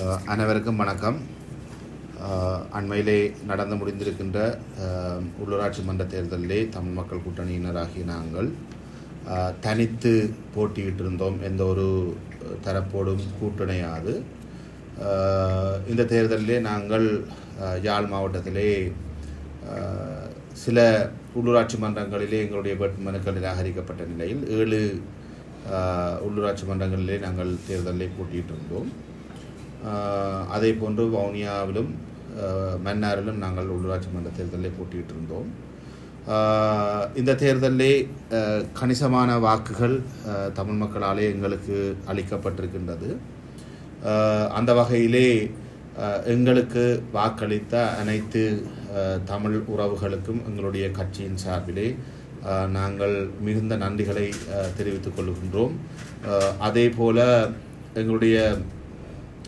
அனைவருக்கும் வணக்கம். அண்மையிலே நடந்து முடிந்திருக்கின்ற உள்ளூராட்சி மன்ற தேர்தலிலே தமிழ் மக்கள் கூட்டணியினராகிய நாங்கள் தனித்து போட்டியிட்டிருந்தோம். எந்த ஒரு தரப்போடும் கூட்டணியாது. இந்த தேர்தலிலே நாங்கள் யாழ் மாவட்டத்திலே சில உள்ளூராட்சி மன்றங்களிலே எங்களுடைய வேட்புமனுக்கள் நிராகரிக்கப்பட்ட நிலையில் ஏழு உள்ளூராட்சி மன்றங்களிலே நாங்கள் தேர்தலில் போட்டியிட்டிருந்தோம். இருந்தோம் அதே போன்று வவுனியாவிலும் மன்னாரிலும் நாங்கள் உள்ளூராட்சி மன்ற தேர்தலில் போட்டியிட்டிருந்தோம். இருந்தோம் இந்த தேர்தலிலே கணிசமான வாக்குகள் தமிழ் மக்களாலே எங்களுக்கு அளிக்கப்பட்டிருக்கின்றது. அந்த வகையிலே எங்களுக்கு வாக்களித்த அனைத்து தமிழ் உறவுகளுக்கும் எங்களுடைய கட்சியின் சார்பிலே நாங்கள் மிகுந்த நன்றிகளை தெரிவித்துக் கொள்கின்றோம். அதே போல எங்களுடைய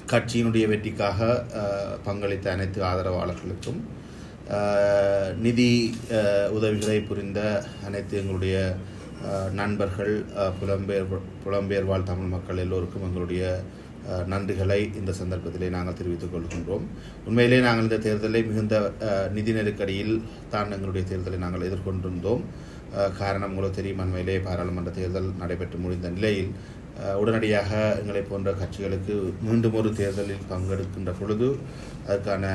கட்சியினுடைய வெற்றிக்காக அஹ், பங்களித்த அனைத்து ஆதரவாளர்களுக்கும் நிதி அஹ், உதவிகளை புரிந்த அனைத்து எங்களுடைய நண்பர்கள் புலம்பெயர் புலம்பெயர் வாழ் தமிழ் மக்கள் எல்லோருக்கும் எங்களுடைய அஹ், நன்றிகளை இந்த சந்தர்ப்பத்திலே நாங்கள் தெரிவித்துக் கொள்கின்றோம். உண்மையிலே நாங்கள் இந்த தேர்தலை மிகுந்த அஹ், நிதி நெருக்கடியில் தான் எங்களுடைய தேர்தலை நாங்கள் எதிர்கொண்டிருந்தோம். காரணம் உங்களுக்கு தெரியும் அண்மையிலே பாராளுமன்ற தேர்தல் நடைபெற்று முடிந்த நிலையில் உடனடியாக எங்களை போன்ற கட்சிகளுக்கு மீண்டும் ஒரு தேர்தலில் பங்கெடுக்கின்ற பொழுது அதற்கான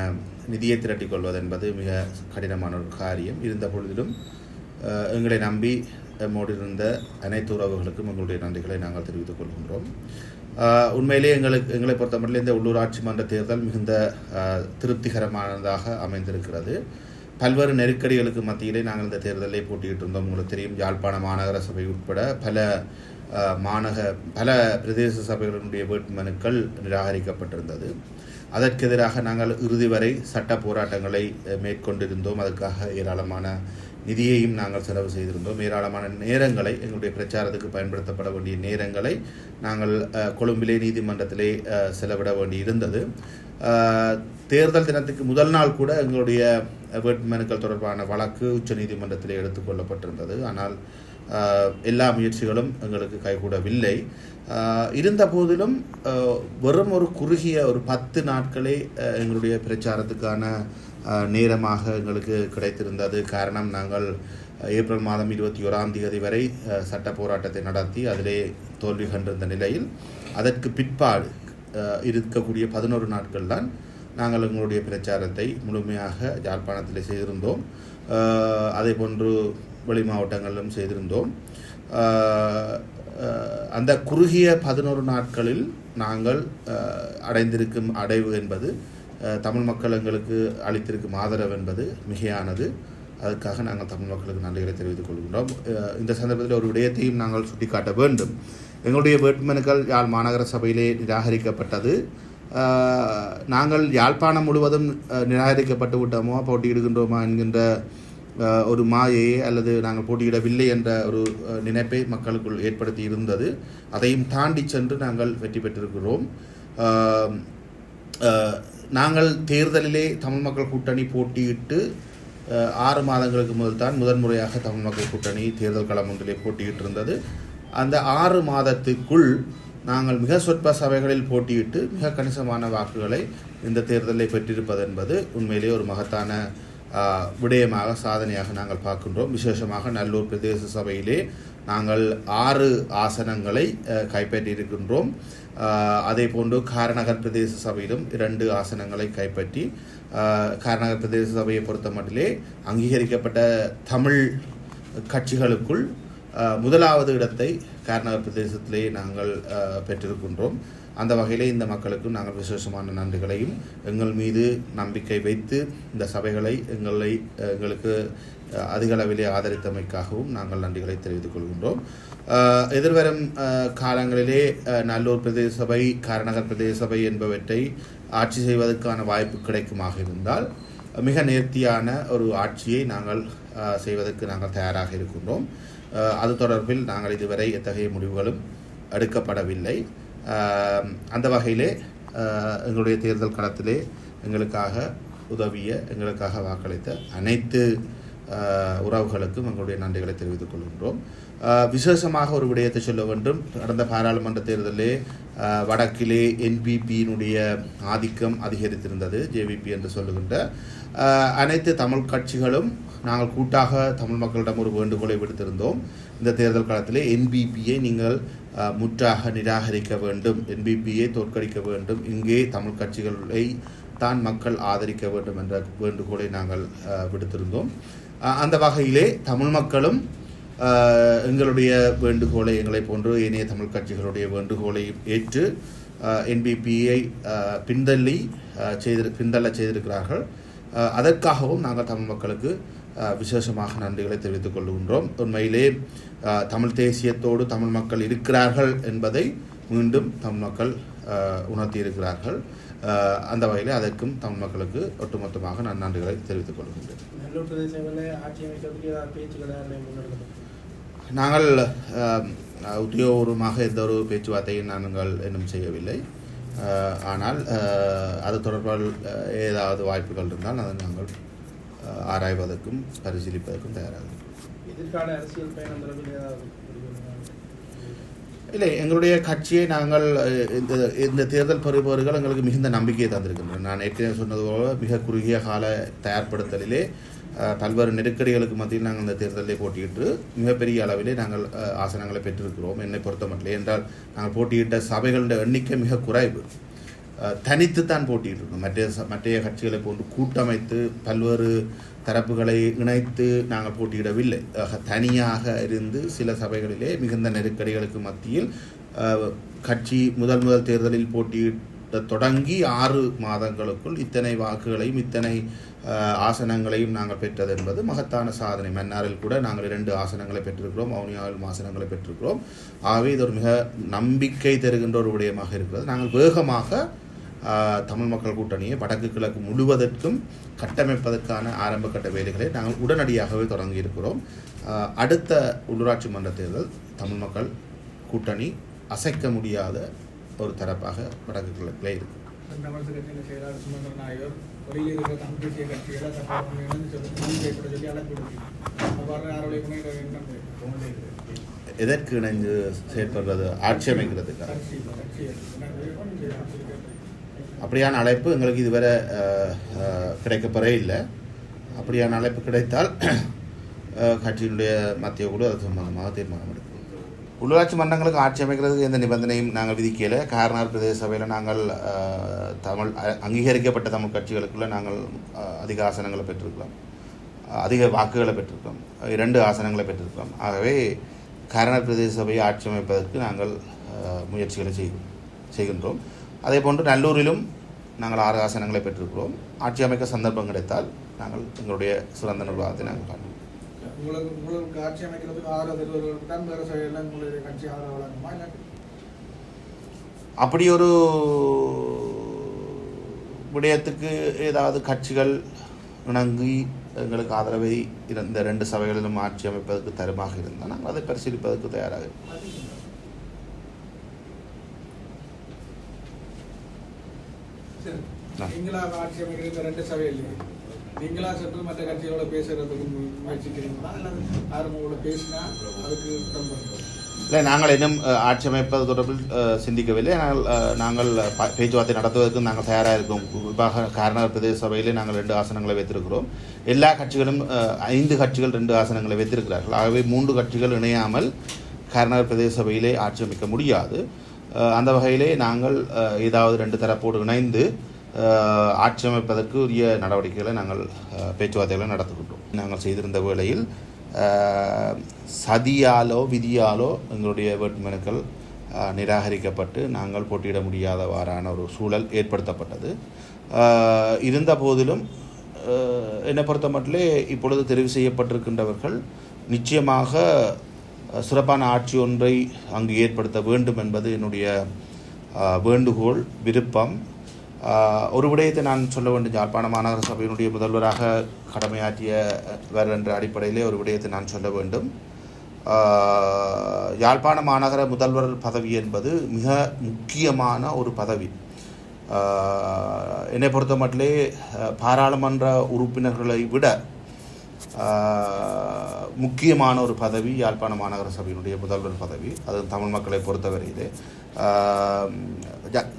நிதியை திரட்டிக் கொள்வது என்பது மிக கடினமான ஒரு காரியம். இருந்த பொழுதிலும் எங்களை நம்பி நம்மோடு இருந்த அனைத்து உறவுகளுக்கும் எங்களுடைய நன்றிகளை நாங்கள் தெரிவித்துக் கொள்கின்றோம். உண்மையிலே எங்களுக்கு எங்களை பொறுத்தமட்டில் இந்த உள்ளூராட்சி மன்ற தேர்தல் மிகுந்த திருப்திகரமானதாக அமைந்திருக்கிறது. பல்வேறு நெருக்கடிகளுக்கு மத்தியிலே நாங்கள் இந்த தேர்தலை போட்டியிட்டு இருந்தோம் உங்களுக்கு தெரியும் யாழ்ப்பாண மாநகர சபை உட்பட பல மாநக பல பிரதேச சபைகளினுடைய வேட்புமனுக்கள் நிராகரிக்கப்பட்டிருந்தது. அதற்கு எதிராக நாங்கள் இறுதி வரை சட்ட போராட்டங்களை மேற்கொண்டிருந்தோம். அதற்காக ஏராளமான நிதியையும் நாங்கள் செலவு செய்திருந்தோம். ஏராளமான நேரங்களை எங்களுடைய பிரச்சாரத்துக்கு பயன்படுத்தப்பட வேண்டிய நேரங்களை நாங்கள் கொழும்பிலே நீதிமன்றத்திலே செலவிட வேண்டி இருந்தது தேர்தல் தினத்துக்கு முதல் நாள் கூட எங்களுடைய வேட்புமனுக்கள் தொடர்பான வழக்கு உச்ச நீதிமன்றத்திலே எடுத்துக்கொள்ளப்பட்டிருந்தது ஆனால் எல்லா முயற்சிகளும் எங்களுக்கு கைகூடவில்லை இருந்த போதிலும் வெறும் ஒரு குறுகிய ஒரு பத்து நாட்களே எங்களுடைய பிரச்சாரத்துக்கான நேரமாக எங்களுக்கு கிடைத்திருந்தது காரணம் நாங்கள் ஏப்ரல் மாதம் இருபத்தி ஓராம் தேதி வரை சட்ட போராட்டத்தை நடத்தி அதிலே தோல்வி கண்டிருந்த நிலையில் அதற்கு பிற்பாடு இருக்கக்கூடிய பதினோரு நாட்கள் தான் நாங்கள் எங்களுடைய பிரச்சாரத்தை முழுமையாக யாழ்ப்பாணத்தில் செய்திருந்தோம் அதே போன்று வெளி மாவட்டங்களிலும் செய்திருந்தோம். அந்த குறுகிய பதினோரு நாட்களில் நாங்கள் அடைந்திருக்கும் அடைவு என்பது தமிழ் மக்கள் எங்களுக்கு அளித்திருக்கும் ஆதரவு என்பது மிகையானது. அதுக்காக நாங்கள் தமிழ் மக்களுக்கு நன்றிகளை தெரிவித்துக் கொள்கின்றோம். இந்த சந்தர்ப்பத்தில் ஒரு விடயத்தையும் நாங்கள் சுட்டிக்காட்ட வேண்டும். எங்களுடைய வேட்புமனுக்கள் யாழ் மாநகர சபையிலே நிராகரிக்கப்பட்டது. நாங்கள் யாழ்ப்பாணம் முழுவதும் நிராகரிக்கப்பட்டு விட்டோமோ போட்டியிடுகின்றோமா என்கின்ற ஒரு மாயையை அல்லது நாங்கள் போட்டியிடவில்லை என்ற ஒரு நினைப்பை மக்களுக்குள் ஏற்படுத்தி இருந்தது அதையும் தாண்டி சென்று நாங்கள் வெற்றி பெற்றிருக்கிறோம். நாங்கள் தேர்தலிலே தமிழ் மக்கள் கூட்டணி போட்டியிட்டு ஆறு மாதங்களுக்கு முதல் தான் முதன்முறையாக தமிழ் மக்கள் கூட்டணி தேர்தல் களம் ஒன்றிலே போட்டியிட்டிருந்தது. அந்த ஆறு மாதத்துக்குள் நாங்கள் மிக சொற்ப சபைகளில் போட்டியிட்டு மிக கணிசமான வாக்குகளை இந்த தேர்தலை பெற்றிருப்பது என்பது உண்மையிலே ஒரு மகத்தான விடயமாக சாதனையாக நாங்கள் பார்க்கின்றோம். விசேஷமாக நல்லூர் பிரதேச சபையிலே நாங்கள் ஆறு ஆசனங்களை கைப்பற்றியிருக்கின்றோம். அதே போன்று காரநகர் பிரதேச சபையிலும் இரண்டு ஆசனங்களை கைப்பற்றி காரநகர் பிரதேச சபையை பொறுத்த மட்டிலே அங்கீகரிக்கப்பட்ட தமிழ் கட்சிகளுக்குள் முதலாவது இடத்தை காரநகர் பிரதேசத்திலே நாங்கள் பெற்றிருக்கின்றோம். அந்த வகையிலே இந்த மக்களுக்கு நாங்கள் விசேஷமான நன்றிகளையும் எங்கள் மீது நம்பிக்கை வைத்து இந்த சபைகளை எங்களை எங்களுக்கு அதிக அளவிலே ஆதரித்தமைக்காகவும் நாங்கள் நன்றிகளை தெரிவித்துக் கொள்கின்றோம். எதிர்வரும் காலங்களிலே நல்லூர் பிரதேச சபை காரநகர் பிரதேச சபை என்பவற்றை ஆட்சி செய்வதற்கான வாய்ப்பு கிடைக்குமாக இருந்தால் மிக நேர்த்தியான ஒரு ஆட்சியை நாங்கள் செய்வதற்கு நாங்கள் தயாராக இருக்கின்றோம். அது தொடர்பில் நாங்கள் இதுவரை எத்தகைய முடிவுகளும் எடுக்கப்படவில்லை. அந்த வகையிலே எங்களுடைய தேர்தல் களத்திலே எங்களுக்காக உதவிய எங்களுக்காக வாக்களித்த அனைத்து உறவுகளுக்கும் எங்களுடைய நன்றிகளை தெரிவித்துக் கொள்கின்றோம். விசேஷமாக ஒரு விடயத்தை சொல்ல வேண்டும். கடந்த பாராளுமன்ற தேர்தலிலே வடக்கிலே என்பிபியினுடைய ஆதிக்கம் அதிகரித்திருந்தது ஜேவிபி என்று சொல்லுகின்ற அனைத்து தமிழ் கட்சிகளும் நாங்கள் கூட்டாக தமிழ் மக்களிடம் ஒரு வேண்டுகோளை விடுத்திருந்தோம். இந்த தேர்தல் காலத்திலே என்பிபியை நீங்கள் முற்றாக நிராகரிக்க வேண்டும். என்பிபியை தோற்கடிக்க வேண்டும். இங்கே தமிழ் கட்சிகளை தான் மக்கள் ஆதரிக்க வேண்டும் என்ற வேண்டுகோளை நாங்கள் விடுத்திருந்தோம். அந்த வகையிலே தமிழ் மக்களும் எங்களுடைய வேண்டுகோளை எங்களை போன்று ஏனைய தமிழ் கட்சிகளுடைய வேண்டுகோளையும் ஏற்று என்பிபியை பின்தள்ளி செய்திரு பின்தள்ள செய்திருக்கிறார்கள். அதற்காகவும் நாங்கள் தமிழ் மக்களுக்கு விசேஷமாக நன்றிகளை தெரிவித்துக் கொள்கின்றோம். உண்மையிலே தமிழ் தேசியத்தோடு தமிழ் மக்கள் இருக்கிறார்கள் என்பதை மீண்டும் தமிழ் மக்கள் உணர்த்தியிருக்கிறார்கள். அந்த வகையிலே அதற்கும் தமிழ் மக்களுக்கு ஒட்டுமொத்தமாக நான் நன்றிகளை தெரிவித்துக் கொள்கின்றேன். நாங்கள் உத்தியோகபூர்வமாக எந்த ஒரு பேச்சுவார்த்தையும் நாங்கள் இன்னும் செய்யவில்லை. ஆனால் அது தொடர்பால் ஏதாவது வாய்ப்புகள் இருந்தால் அதை நாங்கள் ஆராய்வதற்கும் பரிசீலிப்பதற்கும் தயாராக. எதிர்கால அரசியல் பயணம் இல்லை எங்களுடைய கட்சியை நாங்கள் இந்த இந்த தேர்தல் பெறுபவர்கள் எங்களுக்கு மிகுந்த நம்பிக்கையை தந்திருக்கின்றனர். நான் ஏற்கனவே சொன்னது போல மிக குறுகிய கால தயார்படுத்தலிலே பல்வேறு நெருக்கடிகளுக்கு மத்தியில் நாங்கள் இந்த தேர்தலில் போட்டியிட்டு மிகப்பெரிய அளவிலே நாங்கள் ஆசனங்களை பெற்றிருக்கிறோம். என்னை பொறுத்த மட்டும் என்றால் நாங்கள் போட்டியிட்ட சபைகளுடைய எண்ணிக்கை மிக குறைவு. தனித்துத்தான் தனித்து தான் மற்ற மற்றைய கட்சிகளை போன்று கூட்டமைத்து பல்வேறு தரப்புகளை இணைத்து நாங்கள் போட்டியிடவில்லை. தனியாக இருந்து சில சபைகளிலே மிகுந்த நெருக்கடிகளுக்கு மத்தியில் கட்சி முதல் முதல் தேர்தலில் போட்டியிட தொடங்கி ஆறு மாதங்களுக்குள் இத்தனை வாக்குகளையும் இத்தனை ஆசனங்களையும் நாங்கள் பெற்றது என்பது மகத்தான சாதனை. மன்னாரில் கூட நாங்கள் இரண்டு ஆசனங்களை பெற்றிருக்கிறோம் வவுனியாவில் ஆசனங்களை பெற்றிருக்கிறோம். ஆகவே இது ஒரு மிக நம்பிக்கை தருகின்ற ஒரு விடயமாக இருக்கிறது. நாங்கள் வேகமாக தமிழ் மக்கள் கூட்டணியை வடக்கு கிழக்கு முழுவதற்கும் கட்டமைப்பதற்கான ஆரம்ப கட்ட வேலைகளை நாங்கள் உடனடியாகவே தொடங்கி இருக்கிறோம். அடுத்த உள்ளூராட்சி மன்ற தேர்தல் தமிழ் மக்கள் கூட்டணி அசைக்க முடியாத ஒரு தரப்பாக வடக்கு கிழக்கிலே இருக்கும் தமிழக கட்சியின் செயலாளர் வெளியில் இருக்கிற தமிழ் தேசிய கட்சிகளை எதற்கு இணைந்து செயற்படுறது ஆட்சி கட்சி அப்படியான அழைப்பு எங்களுக்கு இதுவரை அஹ், கிடைக்கப்பெறே இல்லை. அப்படியான அழைப்பு கிடைத்தால் கட்சியினுடைய மத்திய குழு அது சம்பந்தமாக தீர்மானம் எடுக்கும். உள்ளூராட்சி மன்றங்களுக்கு ஆட்சி அமைக்கிறதுக்கு எந்த நிபந்தனையும் நாங்கள் விதிக்கல. காரனார் பிரதேச சபையில் நாங்கள் தமிழ் அங்கீகரிக்கப்பட்ட தமிழ் கட்சிகளுக்குள்ளே நாங்கள் அதிக ஆசனங்களை பெற்றிருக்கலாம் அதிக வாக்குகளை பெற்றிருக்கோம் இரண்டு ஆசனங்களை பெற்றிருக்கோம் ஆகவே காரனார் பிரதேச சபையை ஆட்சி அமைப்பதற்கு நாங்கள் முயற்சிகளை செய்கிறோம் செய்கின்றோம். அதே போன்று நல்லூரிலும் நாங்கள் ஆறு ஆசனங்களை பெற்றிருக்கிறோம். ஆட்சி அமைக்க சந்தர்ப்பம் கிடைத்தால் நாங்கள் எங்களுடைய சிறந்த நிர்வாகத்தை நாங்கள் காண்போம். உங்களுக்கு உங்களுக்கு ஆட்சி அமைக்கிறதுக்கு ஆதரவு தருவதற்கு தான் வேறு செயலில் உங்களுடைய கட்சி ஆதரவு வழங்குமா இல்லை? அப்படி ஒரு விடயத்துக்கு ஏதாவது கட்சிகள் இணங்கி எங்களுக்கு ஆதரவை இந்த ரெண்டு சபைகளிலும் ஆட்சி அமைப்பதற்கு தருமாக இருந்தால் நாங்கள் அதை பரிசீலிப்பதற்கு தயாராக இருக்கிறோம். சரி ஆ. நீங்களா ஆட்சி அமைக்கிற இந்த ரெண்டு சபையிலையும் நீங்களா சென்று மற்ற கட்சிகளோட பேசுறதுக்கு முயற்சிக்கிறீங்களா? அல்லது யாரும் உங்களோட பேசினா அதுக்கு பண்ணுறோம் இல்லை நாங்கள் இன்னும் ஆட்சி அமைப்பது தொடர்பில் சிந்திக்கவில்லை. நாங்கள் அஹ், நாங்கள் பேச்சுவார்த்தை நடத்துவதற்கு நாங்கள் தயாராக இருக்கோம். குறிப்பாக காரணர் பிரதேச சபையிலே நாங்கள் ரெண்டு ஆசனங்களை வைத்திருக்கிறோம். எல்லா கட்சிகளும் ஐந்து கட்சிகள் ரெண்டு ஆசனங்களை வைத்திருக்கிறார்கள். ஆகவே மூன்று கட்சிகள் இணையாமல் காரணர் பிரதேச சபையிலே ஆட்சி அமைக்க முடியாது. அந்த வகையிலே நாங்கள் ஏதாவது ரெண்டு தரப்போடு இணைந்து ஆட்சி அமைப்பதற்கு உரிய நடவடிக்கைகளை நாங்கள் பேச்சுவார்த்தைகளை நடத்துகின்றோம் நாங்கள் செய்திருந்த வேளையில் சதியாலோ விதியாலோ எங்களுடைய வேட்புமனுக்கள் நிராகரிக்கப்பட்டு நாங்கள் போட்டியிட முடியாதவாறான ஒரு சூழல் ஏற்படுத்தப்பட்டது. இருந்த போதிலும் என்னை பொறுத்த மட்டிலே இப்பொழுது தெரிவு செய்யப்பட்டிருக்கின்றவர்கள் நிச்சயமாக சிறப்பான ஆட்சி ஒன்றை அங்கு ஏற்படுத்த வேண்டும் என்பது என்னுடைய வேண்டுகோள் விருப்பம். ஒரு விடயத்தை நான் சொல்ல வேண்டும். யாழ்ப்பாண மாநகர சபையினுடைய முதல்வராக கடமையாற்றியவர் என்ற அடிப்படையிலே ஒரு விடயத்தை நான் சொல்ல வேண்டும். யாழ்ப்பாண மாநகர முதல்வர் பதவி என்பது மிக முக்கியமான ஒரு பதவி. என்னை பொறுத்த மட்டிலே பாராளுமன்ற உறுப்பினர்களை விட முக்கியமான ஒரு பதவி யாழ்ப்பாண மாநகர சபையினுடைய முதல்வர் பதவி. அது தமிழ் மக்களை பொறுத்தவரையிலே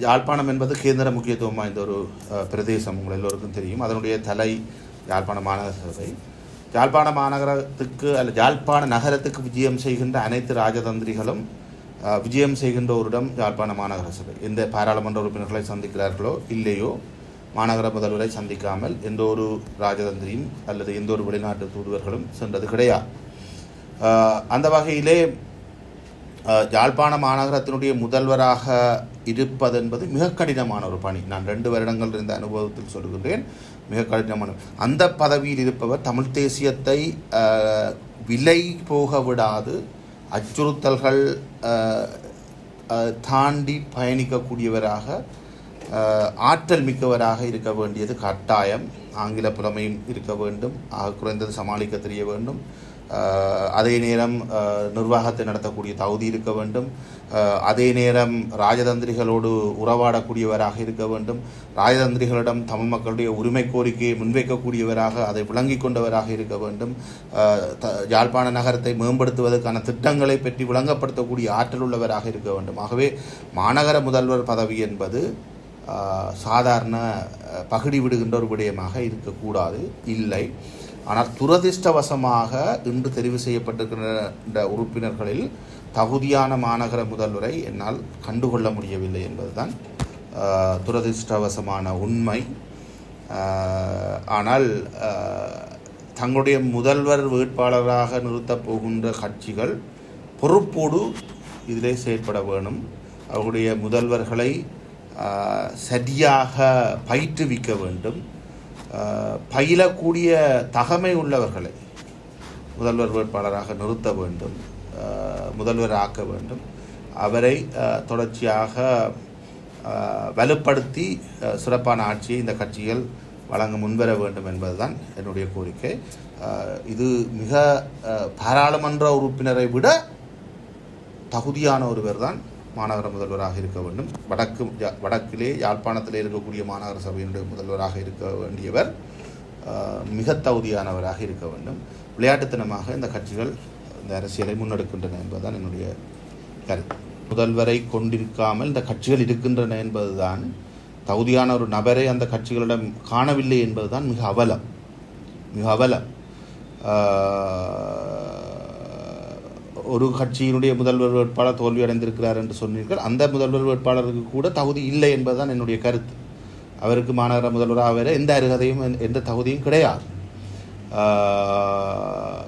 யாழ்ப்பாணம் என்பது கேந்திர முக்கியத்துவம் வாய்ந்த ஒரு பிரதேசம். உங்கள் எல்லோருக்கும் தெரியும். அதனுடைய தலை யாழ்ப்பாண மாநகர சபை. யாழ்ப்பாண மாநகரத்துக்கு அல்ல யாழ்ப்பாண நகரத்துக்கு விஜயம் செய்கின்ற அனைத்து ராஜதந்திரிகளும் விஜயம் செய்கின்ற ஒரு இடம் யாழ்ப்பாண மாநகர சபை. எந்த பாராளுமன்ற உறுப்பினர்களை சந்திக்கிறார்களோ இல்லையோ மாநகர முதல்வரை சந்திக்காமல் எந்த ஒரு ராஜதந்திரியும் அல்லது எந்த ஒரு வெளிநாட்டு தூதுவர்களும் சென்றது கிடையாது. அந்த வகையிலே ஜாழ்ப்பாண யாழ்ப்பாண மாநகரத்தினுடைய முதல்வராக இருப்பது என்பது மிக கடினமான ஒரு பணி. நான் ரெண்டு வருடங்கள் இருந்த அனுபவத்தில் சொல்கின்றேன் மிக கடினமான. அந்த பதவியில் இருப்பவர் தமிழ் தேசியத்தை விலை போக விடாது அச்சுறுத்தல்கள் தாண்டி பயணிக்கக்கூடியவராக ஆற்றல் மிக்கவராக இருக்க வேண்டியது கட்டாயம். ஆங்கில புலமையும் இருக்க வேண்டும். ஆக குறைந்தது சமாளிக்க தெரிய வேண்டும். அதே நேரம் நிர்வாகத்தை நடத்தக்கூடிய தகுதி இருக்க வேண்டும். அதே நேரம் ராஜதந்திரிகளோடு உறவாடக்கூடியவராக இருக்க வேண்டும். ராஜதந்திரிகளிடம் தமிழ் மக்களுடைய உரிமை கோரிக்கையை முன்வைக்கக்கூடியவராக அதை விளங்கிக் கொண்டவராக இருக்க வேண்டும். த- யாழ்ப்பாண நகரத்தை மேம்படுத்துவதற்கான திட்டங்களை பற்றி விளங்கப்படுத்தக்கூடிய ஆற்றல் உள்ளவராக இருக்க வேண்டும். ஆகவே மாநகர முதல்வர் பதவி என்பது சாதாரண பகுடி விடுகின்ற ஒரு விடயமாக இருக்கக்கூடாது. இல்லை. ஆனால் துரதிர்ஷ்டவசமாக இன்று தெரிவு செய்யப்பட்டிருக்கின்ற உறுப்பினர்களில் தகுதியான மாநகர முதல்வரை என்னால் கண்டுகொள்ள முடியவில்லை என்பதுதான் துரதிர்ஷ்டவசமான உண்மை. ஆனால் தங்களுடைய முதல்வர் வேட்பாளராக நிறுத்தப் போகின்ற கட்சிகள் பொறுப்போடு இதிலே செயற்பட வேணும். அவருடைய முதல்வர்களை சரியாக பயிற்றுவிக்க வேண்டும். பயிலக்கூடிய தகமை உள்ளவர்களை முதல்வர் வேட்பாளராக நிறுத்த வேண்டும். முதல்வர் ஆக்க வேண்டும். அவரை தொடர்ச்சியாக வலுப்படுத்தி சிறப்பான ஆட்சியை இந்த கட்சிகள் வழங்க முன்வர வேண்டும் என்பதுதான் என்னுடைய கோரிக்கை. இது மிக பாராளுமன்ற உறுப்பினரை விட தகுதியான ஒருவர் தான் மாநகர முதல்வராக இருக்க வேண்டும். வடக்கு வடக்கிலே யாழ்ப்பாணத்தில் இருக்கக்கூடிய மாநகர சபையினுடைய முதல்வராக இருக்க வேண்டியவர் மிக தகுதியானவராக இருக்க வேண்டும். விளையாட்டுத்தனமாக இந்த கட்சிகள் இந்த அரசியலை முன்னெடுக்கின்றன என்பதுதான் என்னுடைய கருத்து. முதல்வரை கொண்டிருக்காமல் இந்த கட்சிகள் இருக்கின்றன என்பதுதான் தகுதியான ஒரு நபரை அந்த கட்சிகளிடம் காணவில்லை என்பதுதான் மிக அவலம். மிக அவலம். ஒரு கட்சியினுடைய முதல்வர் வேட்பாளர் தோல்வி அடைந்திருக்கிறார் என்று சொன்னீர்கள். அந்த முதல்வர் வேட்பாளருக்கு கூட தகுதி இல்லை என்பதுதான் என்னுடைய கருத்து. அவருக்கு மாநகர முதல்வராக வேற எந்த அருகதையும் எந்த- எந்த தகுதியும் கிடையாது.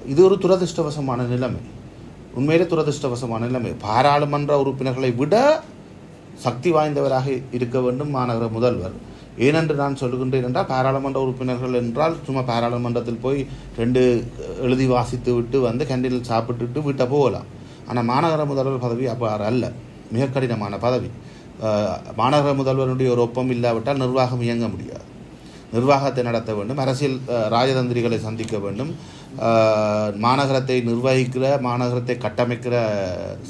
இது ஒரு துரதிர்ஷ்டவசமான நிலைமை. உண்மையிலே துரதிருஷ்டவசமான நிலைமை. பாராளுமன்ற உறுப்பினர்களை விட சக்தி வாய்ந்தவராக இருக்க வேண்டும் மாநகர முதல்வர். ஏனென்று நான் சொல்லுகின்றேன் என்றால் பாராளுமன்ற உறுப்பினர்கள் என்றால் சும்மா பாராளுமன்றத்தில் போய் ரெண்டு எழுதி வாசித்து விட்டு வந்து கேண்டீனில் சாப்பிட்டுட்டு வீட்டை போகலாம். ஆனால் மாநகர முதல்வர் பதவி அவ்வாறு அல்ல. மிக கடினமான பதவி. மாநகர முதல்வருடைய ஒரு ஒப்பம் இல்லாவிட்டால் நிர்வாகம் இயங்க முடியாது. நிர்வாகத்தை நடத்த வேண்டும் அரசியல் ராஜதந்திரிகளை சந்திக்க வேண்டும். மாநகரத்தை நிர்வகிக்கிற மாநகரத்தை கட்டமைக்கிற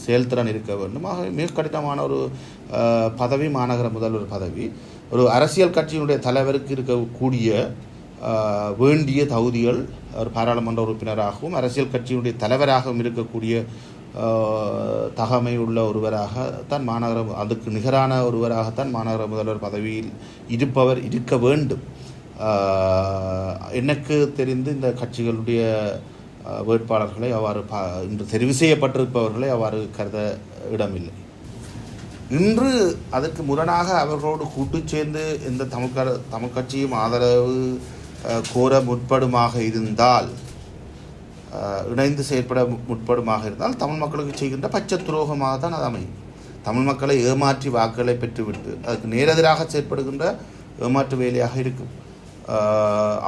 செயல்திறன் இருக்க வேண்டும். ஆக மிக கடினமான ஒரு பதவி மாநகர முதல்வர் பதவி. ஒரு அரசியல் கட்சியினுடைய தலைவருக்கு இருக்கக்கூடிய வேண்டிய தகுதிகள் ஒரு பாராளுமன்ற உறுப்பினராகவும் அரசியல் கட்சியினுடைய தலைவராகவும் இருக்கக்கூடிய தகமை உள்ள ஒருவராக தான் மாநகர அதுக்கு நிகரான ஒருவராகத்தான் மாநகர முதல்வர் பதவியில் இருப்பவர் இருக்க வேண்டும். எனக்கு தெரிந்து இந்த கட்சிகளுடைய வேட்பாளர்களை அவ்வாறு பா இன்று தெரிவு செய்யப்பட்டிருப்பவர்களை அவ்வாறு கருத இடமில்லை. இன்று அதற்கு முரணாக அவர்களோடு கூட்டு சேர்ந்து இந்த தமிழ் க- தமிழ் கட்சியும் ஆதரவு கோர முற்படுமாக இருந்தால் இணைந்து செயற்பட முற்படுமாக இருந்தால் தமிழ் மக்களுக்கு செய்கின்ற பச்சை துரோகமாக தான் அது அமையும். தமிழ் மக்களை ஏமாற்றி வாக்குகளை பெற்றுவிட்டு அதுக்கு நேரெதிராக செயற்படுகின்ற ஏமாற்று வேலையாக இருக்கும்.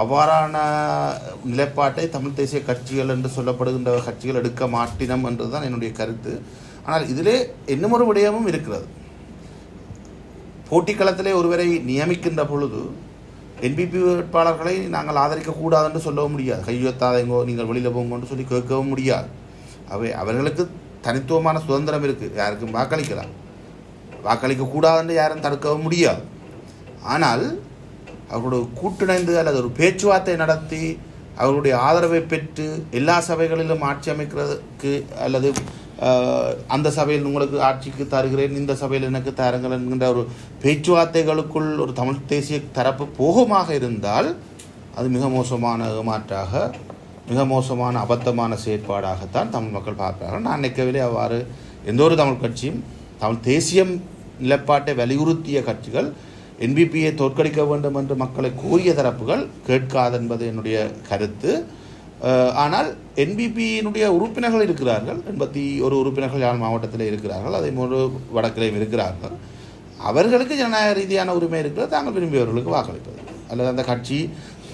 அவ்வாறான நிலைப்பாட்டை தமிழ் தேசிய கட்சிகள் என்று சொல்லப்படுகின்ற கட்சிகள் எடுக்க மாட்டினம் என்றுதான் என்னுடைய கருத்து. ஆனால் இதிலே இன்னும் ஒரு விடயமும் இருக்கிறது. போட்டிக்களத்திலே ஒருவரை நியமிக்கின்ற பொழுது என்பிபி வேட்பாளர்களை நாங்கள் ஆதரிக்கக்கூடாது என்று சொல்லவும் முடியாது. கையெழுத்தாதேங்கோ நீங்கள் வெளியில் போங்கன்னு சொல்லி கேட்கவும் முடியாது. அவை அவர்களுக்கு தனித்துவமான சுதந்திரம் இருக்குது யாருக்கும் வாக்களிக்கலாம். வாக்களிக்க கூடாதுன்னு யாரும் தடுக்கவும் முடியாது. ஆனால் அவர்களோட கூட்டிணைந்து அல்லது ஒரு பேச்சுவார்த்தை நடத்தி அவருடைய ஆதரவை பெற்று எல்லா சபைகளிலும் ஆட்சி அமைக்கிறதுக்கு அல்லது அந்த சபையில் உங்களுக்கு ஆட்சிக்கு தருகிறேன் இந்த சபையில் எனக்கு தருங்கள் என்கின்ற ஒரு பேச்சுவார்த்தைகளுக்குள் ஒரு தமிழ் தேசிய தரப்பு போகமாக இருந்தால் அது மிக மோசமான ஏமாற்றாக மிக மோசமான அபத்தமான செயற்பாடாகத்தான் தமிழ் மக்கள் பார்க்கிறார்கள். நான் நினைக்கவில்லை அவ்வாறு எந்த ஒரு தமிழ் கட்சியும் தமிழ் தேசியம் நிலப்பாட்டை வலியுறுத்திய கட்சிகள் என்பிபியை தோற்கடிக்க வேண்டும் என்று மக்களை கோரிய தரப்புகள் கேட்காது என்பது என்னுடைய கருத்து. ஆனால் என்பிபியினுடைய உறுப்பினர்கள் இருக்கிறார்கள். எண்பத்தி ஒரு உறுப்பினர்கள் யாழ் மாவட்டத்தில் இருக்கிறார்கள். அதே போன்று வடக்கிலையும் இருக்கிறார்கள். அவர்களுக்கு ஜனநாயக ரீதியான உரிமை இருக்கிறது. தாங்கள் விரும்பியவர்களுக்கு வாக்களிப்பது. அல்லது அந்த கட்சி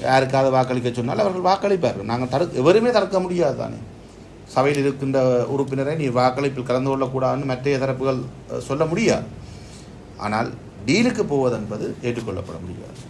யாருக்காவது வாக்களிக்க சொன்னால் அவர்கள் வாக்களிப்பார்கள். நாங்கள் தடு எவருமே தடுக்க முடியாது தானே. சபையில் இருக்கின்ற உறுப்பினரை நீ வாக்களிப்பில் கலந்து கொள்ளக்கூடாதுன்னு மற்றைய தரப்புகள் சொல்ல முடியாது. ஆனால் டீலுக்கு போவதென்பது ஏற்றுக்கொள்ளப்பட முடியாது.